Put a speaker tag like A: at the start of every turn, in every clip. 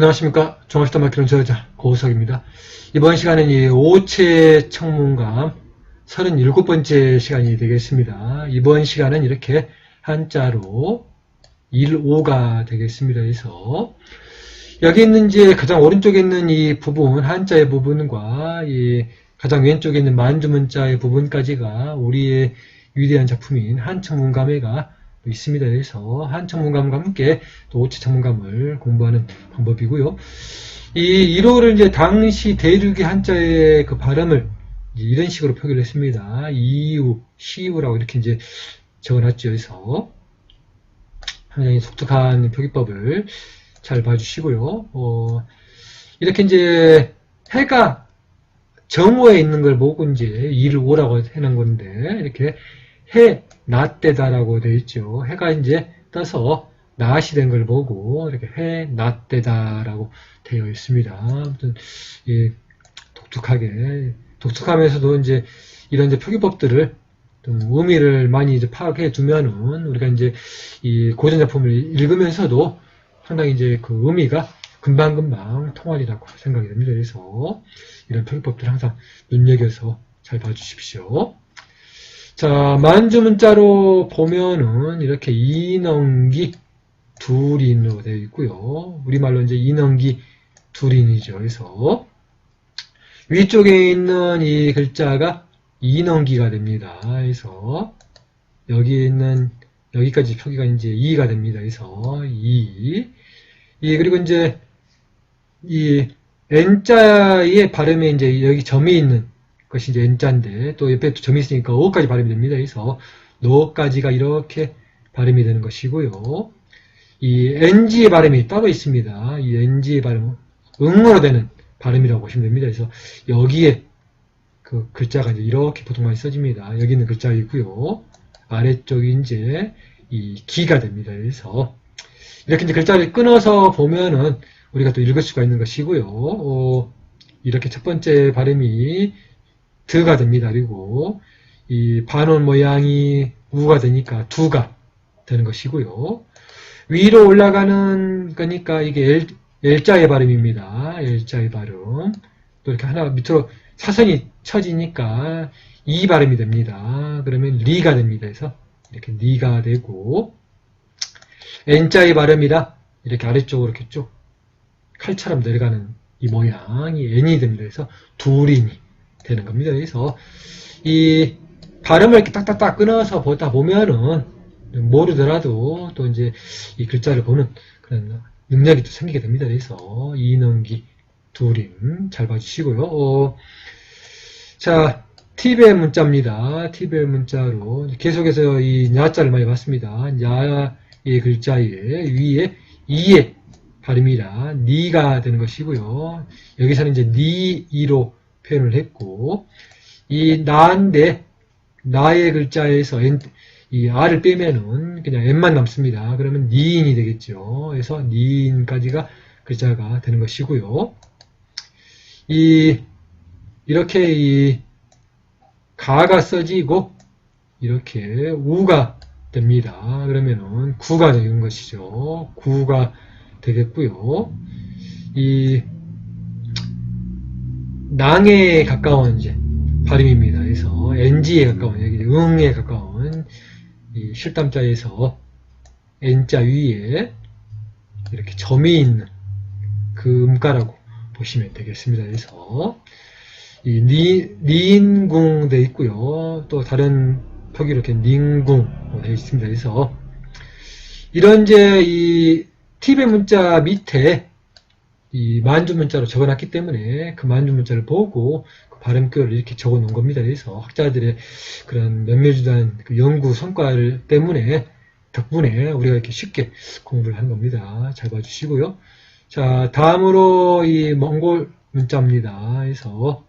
A: 안녕하십니까. 종합시다 마키론 저자 고우석입니다. 이번 시간은 이 오체 청문감 37번째 시간이 되겠습니다. 이번 시간은 이렇게 한자로 1호가 되겠습니다. 그래서 여기 있는 이제 가장 오른쪽에 있는 이 부분, 한자의 부분과 이 가장 왼쪽에 있는 만주문자의 부분까지가 우리의 위대한 작품인 한청문감회가 있습니다. 그래서 한청문감과 함께 또 오체청문감을 공부하는 방법이고요. 이 1호를 이제 당시 대륙의 한자의 그 발음을 이런 식으로 표기를 했습니다. 이유, 시우라고 이렇게 이제 적어놨죠. 그래서 상당히 독특한 표기법을 잘 봐주시고요. 어, 이렇게 이제 해가 정오에 있는 걸 보고 이제 이를 오라고 해놓은 건데 이렇게 해 낮대다라고 되어 있죠. 해가 이제 떠서 낮이 된 걸 보고 이렇게 해 낮대다라고 되어 있습니다. 아무튼 예, 독특하게 독특하면서도 이제 이런 이제 표기법들을 좀 의미를 많이 이제 파악해 두면은 우리가 이제 이 고전 작품을 읽으면서도 상당히 이제 그 의미가 금방금방 통하리라고 생각이 됩니다. 그래서 이런 표기법들 항상 눈여겨서 잘 봐주십시오. 자, 만주문자로 보면은 이렇게 이넘기 둘인으로 되어 있고요. 우리말로 이제 이넘기 둘인이죠. 그래서 위쪽에 있는 이 글자가 이넘기가 됩니다. 그래서 여기 있는 여기까지 표기가 이제 2가 됩니다. 그래서 2. 이 그리고 이제 이 N자의 발음에 이제 여기 점이 있는 것이 이제 N자인데 또 옆에 또 점이 있으니까 O까지 발음이 됩니다. 그래서 노까지가 이렇게 발음이 되는 것이고요. 이 NG의 발음이 따로 있습니다. 이 NG의 발음은 응어로 되는 발음이라고 보시면 됩니다. 그래서 여기에 그 글자가 이제 이렇게 보통 많이 써집니다. 여기 있는 글자가 있고요. 아래쪽이 이제 이 기가 됩니다. 그래서 이렇게 이제 글자를 끊어서 보면은 우리가 또 읽을 수가 있는 것이고요. 어, 이렇게 첫 번째 발음이 드가 됩니다. 그리고 이 반원 모양이 우가 되니까 두가 되는 것이고요. 위로 올라가는 거니까 이게 L, L자의 발음입니다. L자의 발음. 또 이렇게 하나 밑으로 사선이 쳐지니까 이 발음이 됩니다. 그러면 리가 됩니다. 그래서 이렇게 리가 되고 N자의 발음이라 이렇게 아래쪽으로 이렇게 쭉 칼처럼 내려가는 이 모양이 N이 됩니다. 그래서 둘인이 되는 겁니다. 그래서 이 발음을 이렇게 딱딱딱 끊어서 보다 보면은 모르더라도 또 이제 이 글자를 보는 그런 능력이 또 생기게 됩니다. 그래서 이넘기 둘임 잘 봐주시고요. 어, 자, 팁의 문자입니다. 팁의 문자로 계속해서 이 야자를 많이 봤습니다. 야의 글자에 위에 이의 발음이라 니가 되는 것이고요. 여기서는 이제 니이로 표현을 했고 이 나인데 나의 글자에서 N, 이 R을 빼면은 그냥 N만 남습니다. 그러면 니인이 되겠죠. 그래서 니인까지가 글자가 되는 것이고요. 이 이렇게 이 가가 써지고 이렇게 우가 됩니다. 그러면은 구가 되는 것이죠. 구가 되겠고요. 이 낭에 가까운 이제 발음입니다. 그래서 NG에 가까운 여기 응에 가까운 이 실담자에서 N자 위에 이렇게 점이 있는 그 음가라고 보시면 되겠습니다. 그래서 이 니, 니인궁 되어 있고요. 또 다른 표기 이렇게 닌궁 되어 있습니다. 그래서 이런 이제 이 팁의 문자 밑에 이 만주 문자로 적어놨기 때문에 그 만주 문자를 보고 그 발음표를 이렇게 적어 놓은 겁니다. 그래서 학자들의 그런 몇몇주단 그 연구 성과를 때문에 덕분에 우리가 이렇게 쉽게 공부를 하는 겁니다. 잘 봐주시고요. 자, 다음으로 이 몽골 문자입니다. 그래서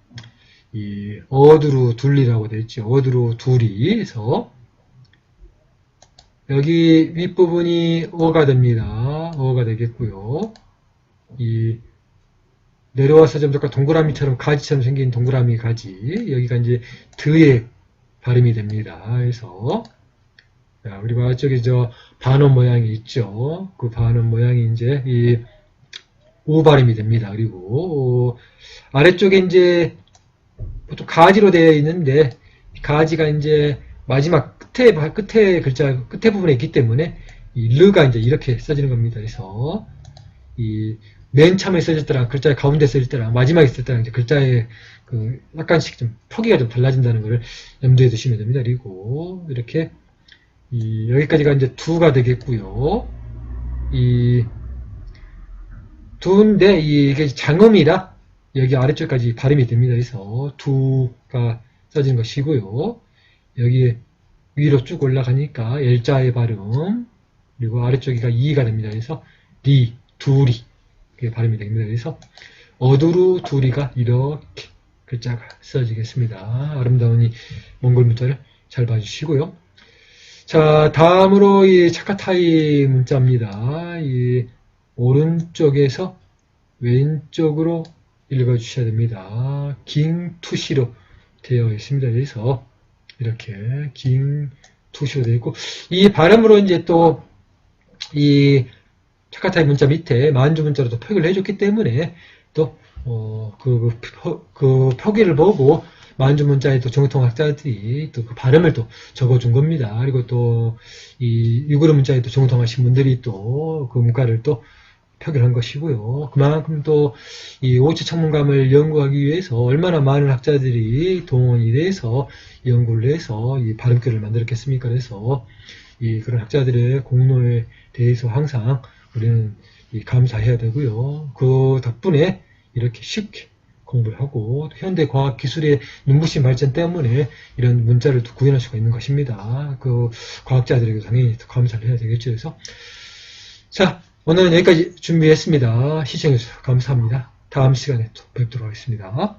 A: 이 어두루 둘리라고 되어 있죠. 어두루 둘이 해서 여기 윗부분이 어가 됩니다. 어가 되겠고요. 이 내려와서 좀 약간 동그라미처럼 가지처럼 생긴 동그라미 가지 여기가 이제 드의 발음이 됩니다. 그래서 자, 우리 아쪽에 저 반원 모양이 있죠. 그 반원 모양이 이제 이우 발음이 됩니다. 그리고 어, 아래쪽에 이제 보통 가지로 되어 있는데 가지가 이제 마지막 끝에 바- 끝에 글자 끝에 부분에 있기 때문에 이 르가 이제 이렇게 써지는 겁니다. 그래서 이 맨 처음에 써질 때랑 글자의 가운데 써질 때랑 마지막에 쓸 때랑 이제 글자의 그 약간씩 좀 표기가 좀 달라진다는 것을 염두에 두시면 됩니다. 그리고 이렇게 이 여기까지가 이제 두가 되겠고요. 이 두인데 이게 장음이라 여기 아래쪽까지 발음이 됩니다. 그래서 두가 써진 것이고요. 여기 위로 쭉 올라가니까 일자의 발음 그리고 아래쪽이가 이가 됩니다. 그래서 리, 두리 이게 발음이 됩니다. 그래서 어두루 두리가 이렇게 글자가 써지겠습니다. 아름다운 이 몽골 문자를 잘 봐주시고요. 자, 다음으로 이 차카타이 문자입니다. 이 오른쪽에서 왼쪽으로 읽어주셔야 됩니다. 긴 투시로 되어 있습니다. 그래서 이렇게 긴 투시로 되어 있고 이 발음으로 이제 또 이 차카타이 문자 밑에 만주 문자로도 표기를 해줬기 때문에 또 어, 그, 표, 그 표기를 보고 만주 문자의 또 정통 학자들이 또 그 발음을 또 적어준 겁니다. 그리고 또 이 유그르 문자에 또 정통하신 분들이 또 그 문과를 또 표기를 한 것이고요. 그만큼 또 이 오치 천문감을 연구하기 위해서 얼마나 많은 학자들이 동원이 돼서 연구를 해서 이 발음결을 만들었겠습니까? 그래서 이 그런 학자들의 공로에 대해서 항상 우리는 이 감사해야 되고요. 그 덕분에 이렇게 쉽게 공부를 하고 현대 과학 기술의 눈부신 발전 때문에 이런 문자를 또 구현할 수가 있는 것입니다. 그 과학자들에게 당연히 또 감사를 해야 되겠죠. 그래서 자 오늘은 여기까지 준비했습니다. 시청해주셔서 감사합니다. 다음 시간에 또 뵙도록 하겠습니다.